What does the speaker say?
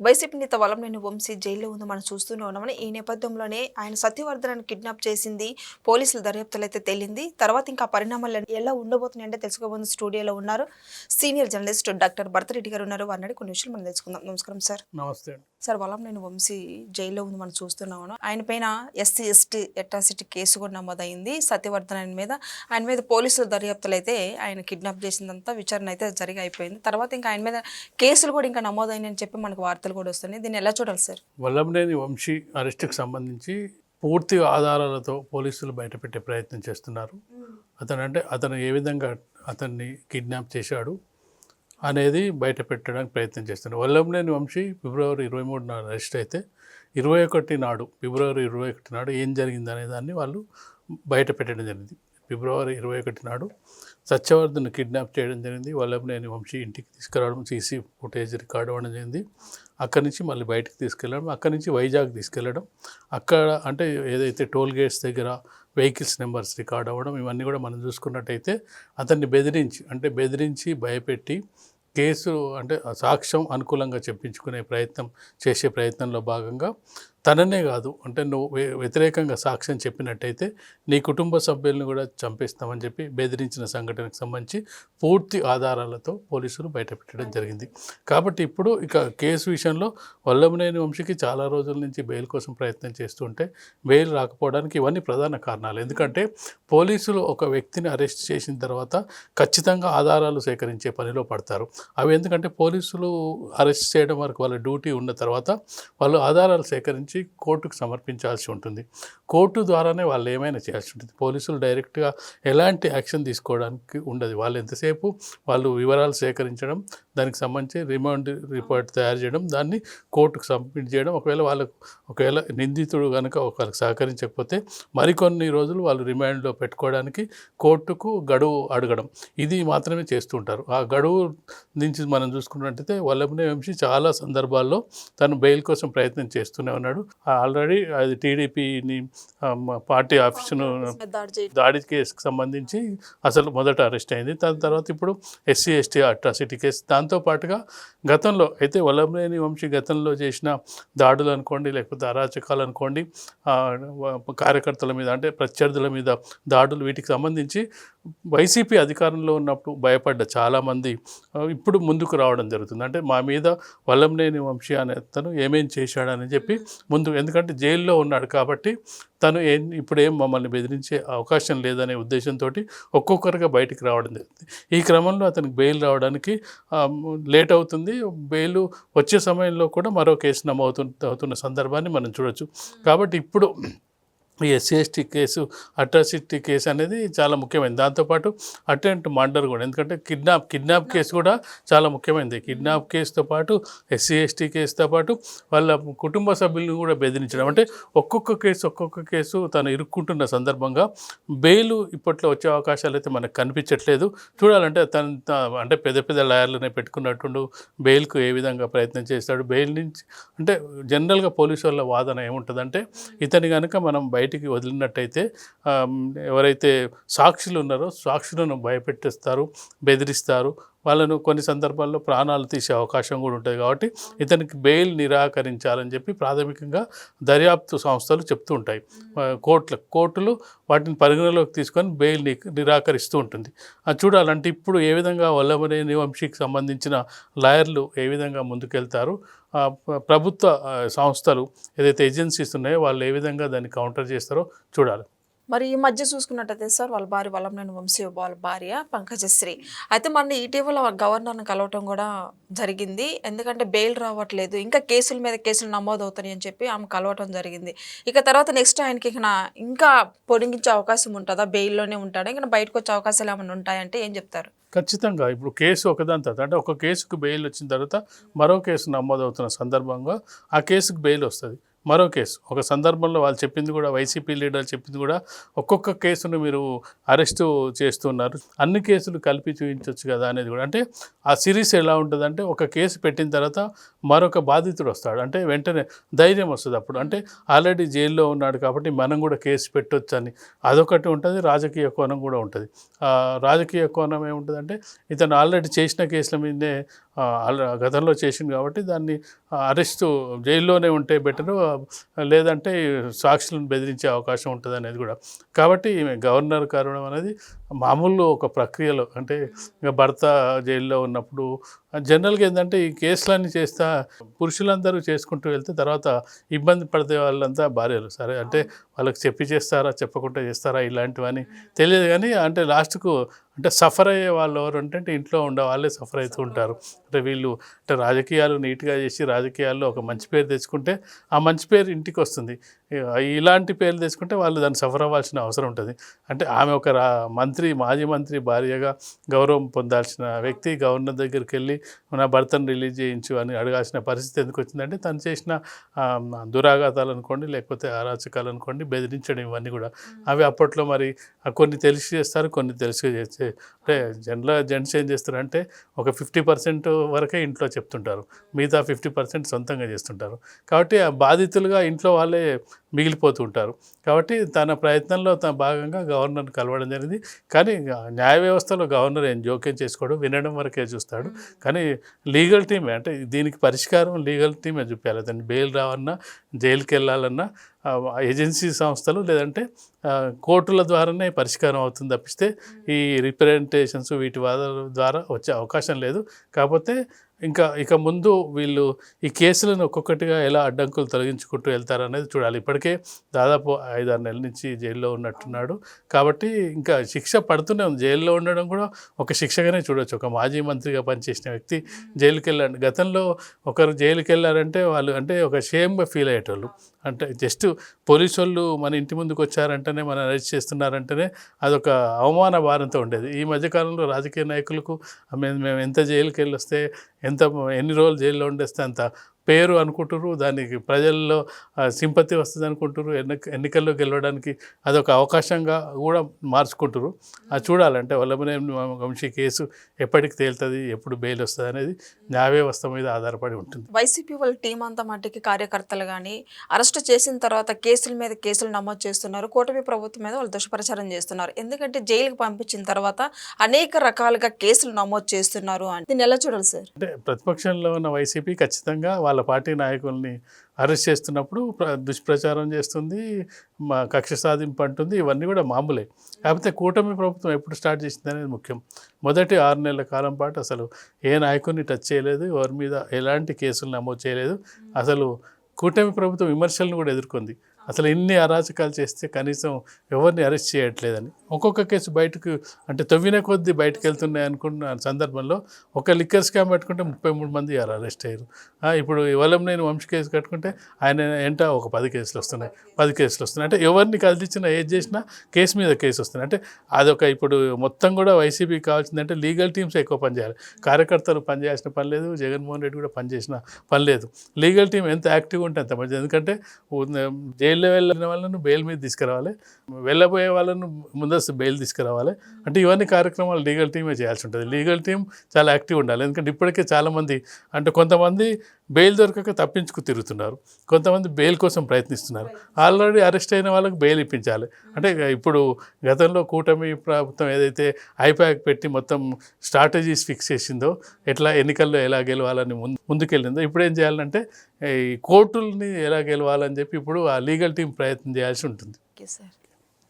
YCP నేత వలంనేని వంశీ జైల్లో ఉంది మనం చూస్తూనే ఉన్నామని ఈ నేపథ్యంలోనే ఆయన సత్యవర్ధనాన్ని కిడ్నాప్ చేసింది పోలీసుల దర్యాప్తులు అయితే తేలింది. తర్వాత ఇంకా పరిణామాలు ఎలా ఉండబోతున్నాయి అంటే తెలుసుకోబోతున్న స్టూడియోలో ఉన్నారు సీనియర్ జర్నలిస్ట్ డాక్టర్ భరతరెడ్డి గారు ఉన్నారు. వారిని కొన్ని విషయాలు మనం తెలుసుకుందాం. నమస్కారం సార్. నమస్తే సార్ వలంనేని వంశీ జైల్లో ఉంది మనం చూస్తున్నాము ఆయన పైన ఎస్సీ ఎస్టీ అట్రాసిటీ కేసు కూడా నమోదైంది. సత్యవర్ధన్ ఆయన మీద ఆయన మీద పోలీసుల దర్యాప్తులు అయితే ఆయన కిడ్నాప్ చేసిందంతా విచారణ అయితే జరిగి అయిపోయింది. తర్వాత ఇంకా ఆయన మీద కేసులు కూడా ఇంకా నమోదైనాయి అని చెప్పి మనకు వార్తలు కూడా వస్తున్నాయి. దీన్ని ఎలా చూడాలి సార్? వల్లంనేని వంశీ అరెస్ట్కి సంబంధించి పూర్తి ఆధారాలతో పోలీసులు బయటపెట్టే ప్రయత్నం చేస్తున్నారు. అతను అంటే అతను ఏ విధంగా అతన్ని కిడ్నాప్ చేశాడు అనేది బయట పెట్టడానికి ప్రయత్నం చేస్తున్నారు. వల్లంనేని వంశీ ఫిబ్రవరి ఇరవై మూడున అరెస్ట్ అయితే ఇరవై ఒకటి నాడు ఫిబ్రవరి ఇరవై ఒకటి నాడు ఏం జరిగింది అనే దాన్ని వాళ్ళు బయట పెట్టడం జరిగింది. ఫిబ్రవరి ఇరవై ఒకటి నాడు సత్యవర్ధన్ కిడ్నాప్ చేయడం జరిగింది. వల్లభనేని వంశీ ఇంటికి తీసుకురావడం సీసీ ఫుటేజ్ రికార్డ్ అవ్వడం జరిగింది. అక్కడి నుంచి మళ్ళీ బయటకు తీసుకెళ్ళడం అక్కడి నుంచి వైజాగ్ తీసుకెళ్ళడం అక్కడ అంటే ఏదైతే టోల్ గేట్స్ దగ్గర వెహికల్స్ నెంబర్స్ రికార్డ్ అవ్వడం ఇవన్నీ కూడా మనం చూసుకున్నట్టయితే అతన్ని బెదిరించి అంటే బెదిరించి భయపెట్టి కేసు అంటే సాక్ష్యం అనుకూలంగా చెప్పించుకునే ప్రయత్నం చేసే ప్రయత్నంలో భాగంగా తననే కాదు. అంటే నువ్వు వ్యతిరేకంగా సాక్ష్యం చెప్పినట్టయితే నీ కుటుంబ సభ్యులను కూడా చంపేస్తామని చెప్పి బెదిరించిన సంఘటనకు సంబంధించి పూర్తి ఆధారాలతో పోలీసులు బయటపెట్టడం జరిగింది. కాబట్టి ఇప్పుడు ఇక కేసు విషయంలో వల్లభనేని వంశీకి చాలా రోజుల నుంచి బెయిల్ కోసం ప్రయత్నం చేస్తుంటే బెయిల్ రాకపోవడానికి ఇవన్నీ ప్రధాన కారణాలు. ఎందుకంటే పోలీసులు ఒక వ్యక్తిని అరెస్ట్ చేసిన తర్వాత ఖచ్చితంగా ఆధారాలు సేకరించే పనిలో పడతారు. అవి ఎందుకంటే పోలీసులు అరెస్ట్ చేయడం వరకు వాళ్ళ డ్యూటీ ఉన్న తర్వాత వాళ్ళు ఆధారాలు సేకరించి కోర్టుకు సమర్పించాల్సి ఉంటుంది. కోర్టు ద్వారానే వాళ్ళు ఏమైనా చేయాల్సి ఉంటుంది. పోలీసులు డైరెక్ట్గా ఎలాంటి యాక్షన్ తీసుకోవడానికి ఉండదు. వాళ్ళు ఎంతసేపు వాళ్ళు వివరాలు సేకరించడం దానికి సంబంధించి రిమాండ్ రిపోర్ట్ తయారు చేయడం దాన్ని కోర్టుకు సబ్మిట్ చేయడం ఒకవేళ వాళ్ళకు ఒకవేళ నిందితుడు కనుక వాళ్ళకి సహకరించకపోతే మరికొన్ని రోజులు వాళ్ళు రిమాండ్లో పెట్టుకోవడానికి కోర్టుకు గడువు అడగడం. ఇది మాత్రమే చేస్తుంటారు. ఆ గడువు నుంచి మనం చూసుకున్నట్టయితే వల్లభనే వంశీ చాలా సందర్భాల్లో తను బెయిల్ కోసం ప్రయత్నం చేస్తూనే ఉన్నాడు. ఆల్రెడీ అది టీడీపీని పార్టీ ఆఫీసును దాడి కేసుకు సంబంధించి అసలు మొదట అరెస్ట్ అయింది. దాని తర్వాత ఇప్పుడు ఎస్సీ ఎస్టీ అట్రాసిటీ కేసు. దాంతో పాటుగా గతంలో అయితే వల్లభనేని వంశీ గతంలో చేసిన దాడులు అనుకోండి లేకపోతే అరాచకాలు అనుకోండి కార్యకర్తల మీద అంటే ప్రత్యర్థుల మీద దాడులు వీటికి సంబంధించి వైసీపీ అధికారంలో ఉన్నప్పుడు భయపడ్డ చాలామంది ఇప్పుడు ముందుకు రావడం జరుగుతుంది. అంటే మా మీద వల్లంనేని వంశీ అనే తను ఏమేం చేశాడని చెప్పి ముందు ఎందుకంటే జైల్లో ఉన్నాడు కాబట్టి తను ఏం ఇప్పుడు మమ్మల్ని బెదిరించే అవకాశం లేదనే ఉద్దేశంతో ఒక్కొక్కరుగా బయటికి రావడం జరుగుతుంది ఈ క్రమంలో అతనికి బెయిల్ రావడానికి లేట్ అవుతుంది. బెయిల్ వచ్చే సమయంలో కూడా మరో కేసు నమోదు అవుతున్న సందర్భాన్ని మనం చూడొచ్చు. కాబట్టి ఇప్పుడు ఈ SC ST case atrocity case అనేది చాలా ముఖ్యమైనది దాంతోపాటు అటెంప్ట్ మర్డర్ కూడా ఎందుకంటే కిడ్నాప్ కిడ్నాప్ కేసు కూడా చాలా ముఖ్యమైనది కిడ్నాప్ కేసుతో పాటు ఎస్సీ ఎస్టీ కేసుతో పాటు వాళ్ళ కుటుంబ సభ్యులను కూడా బెదిరించడం. అంటే ఒక్కొక్క కేసు ఒక్కొక్క కేసు తను ఇరుక్కుంటున్న సందర్భంగా బెయిల్ ఇప్పట్లో వచ్చే అవకాశాలు అయితే మనకు కనిపించట్లేదు. చూడాలంటే తను అంటే పెద్ద పెద్ద లాయర్లనే పెట్టుకున్నట్టుండు బెయిల్కు ఏ విధంగా ప్రయత్నం చేస్తాడు బెయిల్ నుంచి అంటే జనరల్గా పోలీసు వాళ్ళ వాదన ఏముంటుందంటే ఇతని కనుక మనం బయటికి వదిలినట్టయితే ఎవరైతే సాక్షులు ఉన్నారో సాక్షులను భయపెట్టిస్తారు బెదిరిస్తారు. వాళ్ళను కొన్ని సందర్భాల్లో ప్రాణాలు తీసే అవకాశం కూడా ఉంటుంది కాబట్టి ఇతనికి బెయిల్ నిరాకరించాలని చెప్పి ప్రాథమికంగా దర్యాప్తు సంస్థలు చెప్తూ ఉంటాయి. కోర్టులు కోర్టులు వాటిని పరిగణలోకి తీసుకొని బెయిల్ నిరాకరిస్తూ ఉంటుంది. అది చూడాలంటే ఇప్పుడు ఏ విధంగా వల్లభనేని వంశీకి సంబంధించిన లాయర్లు ఏ విధంగా ముందుకెళ్తారు? ప్రభుత్వ సంస్థలు ఏదైతే ఏజెన్సీస్ ఉన్నాయో వాళ్ళు ఏ విధంగా దాన్ని కౌంటర్ చేస్తారో చూడాలి. మరి ఈ మధ్య చూసుకున్నట్టయితే సార్ వాళ్ళ భార్య వల్లంనేని వంశీ వాళ్ళ భార్య పంకజశ్రీ. అయితే మన ఇటీవల గవర్నర్ని కలవటం కూడా జరిగింది. ఎందుకంటే బెయిల్ రావట్లేదు. ఇంకా కేసుల మీద కేసులు నమోదు అవుతాయి అని చెప్పి ఆమె కలవటం జరిగింది. ఇక తర్వాత నెక్స్ట్ ఆయనకి ఇక ఇంకా పొడిగించే అవకాశం ఉంటుందా? బెయిల్లోనే ఉంటాడా? ఇంకా బయటకు వచ్చే అవకాశాలు ఏమైనా ఉంటాయంటే ఏం చెప్తారు? ఖచ్చితంగా. ఇప్పుడు కేసు ఒకదాని తర్వాత అంటే ఒక కేసుకు బెయిల్ వచ్చిన తర్వాత మరో కేసు నమోదవుతున్న సందర్భంగా ఆ కేసుకు బెయిల్ వస్తుంది. మరో కేసు. ఒక సందర్భంలో వాళ్ళు చెప్పింది కూడా వైసీపీ లీడర్ చెప్పింది కూడా ఒక్కొక్క కేసును మీరు అరెస్టు చేస్తున్నారు. అన్ని కేసులు కలిపి చూపించవచ్చు కదా అనేది కూడా. అంటే ఆ సిరీస్ ఎలా ఉంటుందంటే ఒక కేసు పెట్టిన తర్వాత మరొక బాధితుడు వస్తాడు. అంటే వెంటనే ధైర్యం వస్తుంది అప్పుడు. అంటే ఆల్రెడీ జైల్లో ఉన్నాడు కాబట్టి మనం కూడా కేసు పెట్టొచ్చు అని అదొకటి ఉంటుంది రాజకీయ కోణం కూడా ఉంటుంది. రాజకీయ కోణం ఏముంటుందంటే ఇతను ఆల్రెడీ చేసిన కేసుల మీదే గతంలో చేసింది కాబట్టి దాన్ని అరెస్టు జైల్లోనే ఉంటే బెటరు లేదంటే సాక్షులను బెదిరించే అవకాశం ఉంటుంది అనేది కూడా. కాబట్టి ఈమె గవర్నర్ కారణం అనేది మామూలు ఒక ప్రక్రియలో అంటే ఇంకా భర్త జైల్లో ఉన్నప్పుడు జనరల్గా ఏంటంటే ఈ కేసులన్నీ చేస్తా పురుషులందరూ చేసుకుంటూ వెళ్తే తర్వాత ఇబ్బంది పడితే వాళ్ళంతా భార్యలు. సరే అంటే వాళ్ళకి చెప్పి చేస్తారా చెప్పకుండా చేస్తారా ఇలాంటివని తెలియదు కానీ అంటే లాస్ట్కు అంటే సఫర్ అయ్యే వాళ్ళు ఎవరు అంటే ఇంట్లో ఉండే వాళ్ళే సఫర్ అవుతూ ఉంటారు. అంటే వీళ్ళు అంటే రాజకీయాలు నీట్గా చేసి రాజకీయాల్లో ఒక మంచి పేరు తెచ్చుకుంటే ఆ మంచి పేరు ఇంటికి వస్తుంది. ఇలాంటి పేర్లు తెచ్చుకుంటే వాళ్ళు దాన్ని సఫర్ అవ్వాల్సిన అవసరం ఉంటుంది. అంటే ఆమె ఒక మంత్రి మంత్రి మాజీ మంత్రి భార్యగా గౌరవం పొందాల్సిన వ్యక్తి గవర్నర్ దగ్గరికి వెళ్ళి నా భర్తను రిలీజ్ చేయించు అని అడగాల్సిన పరిస్థితి ఎందుకు వచ్చిందంటే తను చేసిన దురాఘాతాలు అనుకోండి లేకపోతే అరాచకాలు అనుకోండి బెదిరించడం ఇవన్నీ కూడా. అవి అప్పట్లో మరి కొన్ని తెలిసి చేస్తారు కొన్ని తెలిసి చేస్తే అంటే జనరల్ జెంట్స్ ఏం చేస్తారంటే ఒక ఫిఫ్టీ పర్సెంట్ వరకే ఇంట్లో చెప్తుంటారు. మిగతా ఫిఫ్టీ పర్సెంట్ సొంతంగా చేస్తుంటారు. కాబట్టి ఆ బాధితులుగా ఇంట్లో వాళ్ళే మిగిలిపోతూ ఉంటారు కాబట్టి తన ప్రయత్నంలో తన భాగంగా గవర్నర్ని కలవడం జరిగింది. కానీ న్యాయ వ్యవస్థలో గవర్నర్ ఏం జోక్యం చేసుకోడు వినడం వరకే చూస్తాడు. కానీ లీగల్ టీమే అంటే దీనికి పరిష్కారం లీగల్ టీమే చూపించాలి. దాన్ని బెయిల్ రావన్నా జైలుకి వెళ్ళాలన్నా ఏజెన్సీ సంస్థలు లేదంటే కోర్టుల ద్వారానే పరిష్కారం అవుతుంది తప్పిస్తే ఈ రిప్రజెంటేషన్స్ వీటి వాద- ద్వారా వచ్చే అవకాశం లేదు. కాకపోతే ఇంకా ఇక ముందు వీళ్ళు ఈ కేసులను ఒక్కొక్కటిగా ఎలా అడ్డంకులు తొలగించుకుంటూ వెళ్తారనేది చూడాలి. ఇప్పటికే దాదాపు ఐదారు నెలల నుంచి జైల్లో ఉన్నట్టున్నాడు. కాబట్టి ఇంకా శిక్ష పడుతూనే ఉంది. జైల్లో ఉండడం కూడా ఒక శిక్షగానే చూడొచ్చు. ఒక మాజీ మంత్రిగా పనిచేసిన వ్యక్తి జైలుకి వెళ్ళాడు గతంలో ఒకరు జైలుకి వెళ్ళారంటే వాళ్ళు అంటే ఒక షేమ్గా ఫీల్ అయ్యేటోళ్ళు. అంటే జస్ట్ పోలీసు వాళ్ళు మన ఇంటి ముందుకు వచ్చారంటేనే మనం అరెస్ట్ చేస్తున్నారంటేనే అదొక అవమాన భారంతో ఉండేది. ఈ మధ్యకాలంలో రాజకీయ నాయకులకు మేము ఎంత జైలుకి వెళ్ళి వస్తే ఎంత ఎన్ని రోజులు జైల్లో ఉండేస్తే అంత పేరు అనుకుంటారు దానికి ప్రజల్లో సింపతి వస్తుంది అనుకుంటారు ఎన్నిక ఎన్నికల్లో గెలవడానికి అదొక అవకాశంగా కూడా మార్చుకుంటారు అది చూడాలంటే వల్లభనేని వంశీ కేసు ఎప్పటికి తేలుతుంది ఎప్పుడు బెయిల్ వస్తుంది అనేది న్యాయ వ్యవస్థ మీద ఆధారపడి ఉంటుంది. వైసీపీ వాళ్ళ టీం అంతా మట్టికి కార్యకర్తలు కానీ అరెస్ట్ చేసిన తర్వాత కేసుల మీద కేసులు నమోదు చేస్తున్నారు కూటమి ప్రభుత్వం మీద వాళ్ళు దుష్ప్రచారం చేస్తున్నారు. ఎందుకంటే జైలుకి పంపించిన తర్వాత అనేక రకాలుగా కేసులు నమోదు చేస్తున్నారు అని. ఎలా చూడాలి సార్? అంటే ప్రతిపక్షంలో ఉన్న వైసీపీ ఖచ్చితంగా వాళ్ళ వాళ్ళ పార్టీ నాయకుల్ని అరెస్ట్ చేస్తున్నప్పుడు ప్ర- దుష్ప్రచారం చేస్తుంది మా కక్ష సాధింపు అంటుంది ఇవన్నీ కూడా మామూలే. కాకపోతే కూటమి ప్రభుత్వం ఎప్పుడు స్టార్ట్ చేసింది అనేది ముఖ్యం. మొదటి ఆరు నెలల కాలం పాటు అసలు ఏ నాయకుడిని టచ్ చేయలేదు ఎవరి మీద ఎలాంటి కేసులు నమోదు చేయలేదు. అసలు కూటమి ప్రభుత్వం విమర్శలను కూడా ఎదుర్కొంది. అసలు ఇన్ని అరాచకాలు చేస్తే కనీసం ఎవరిని అరెస్ట్ చేయట్లేదని. ఒక్కొక్క కేసు బయటకు అంటే తవ్విన కొద్దీ బయటకు వెళ్తున్నాయి అనుకున్న సందర్భంలో ఒక లిక్కర్ స్కామ్ పెట్టుకుంటే ముప్పై మూడు మంది అరెస్ట్ అయ్యారు. ఇప్పుడు ఇప్పుడు నేను వంశ కేసు కట్టుకుంటే ఆయన ఎంట ఒక పది కేసులు వస్తున్నాయి పది కేసులు వస్తున్నాయి. అంటే ఎవరిని కదిలించినా ఏది చేసినా కేసు మీద కేసు వస్తున్నాయి. అంటే అదొక ఇప్పుడు మొత్తం కూడా వైసీపీ కావాల్సిందంటే లీగల్ టీమ్స్ ఎక్కువ పనిచేయాలి. కార్యకర్తలు పనిచేయాల్సిన పని లేదు జగన్మోహన్ రెడ్డి కూడా పనిచేసిన పని లేదు. లీగల్ టీం ఎంత యాక్టివ్గా ఉంటే అంత మంచిది. ఎందుకంటే జైల్లో వెళ్ళిన వాళ్ళను బెయిల్ మీద తీసుకురావాలి. వెళ్ళబోయే వాళ్ళను ముందు ముందస్తు బెయిల్ తీసుకురావాలి. అంటే ఇవన్నీ కార్యక్రమాలు లీగల్ టీమే చేయాల్సి ఉంటుంది. లీగల్ టీం చాలా యాక్టివ్ ఉండాలి. ఎందుకంటే ఇప్పటికే చాలామంది అంటే కొంతమంది బెయిల్ దొరకక తప్పించుకు తిరుగుతున్నారు. కొంతమంది బెయిల్ కోసం ప్రయత్నిస్తున్నారు. ఆల్రెడీ అరెస్ట్ అయిన వాళ్ళకి బెయిల్ ఇప్పించాలి. అంటే ఇప్పుడు గతంలో కూటమి ప్రభుత్వం ఏదైతే ఐపాక్ పెట్టి మొత్తం స్ట్రాటజీస్ ఫిక్స్ చేసిందో ఎట్లా ఎన్నికల్లో ఎలా గెలవాలని ముందు ముందుకెళ్ళిందో ఇప్పుడు ఏం చేయాలంటే ఈ కోర్టుల్ని ఎలా గెలవాలని చెప్పి ఇప్పుడు ఆ లీగల్ టీం ప్రయత్నం చేయాల్సి ఉంటుంది. Okay sir.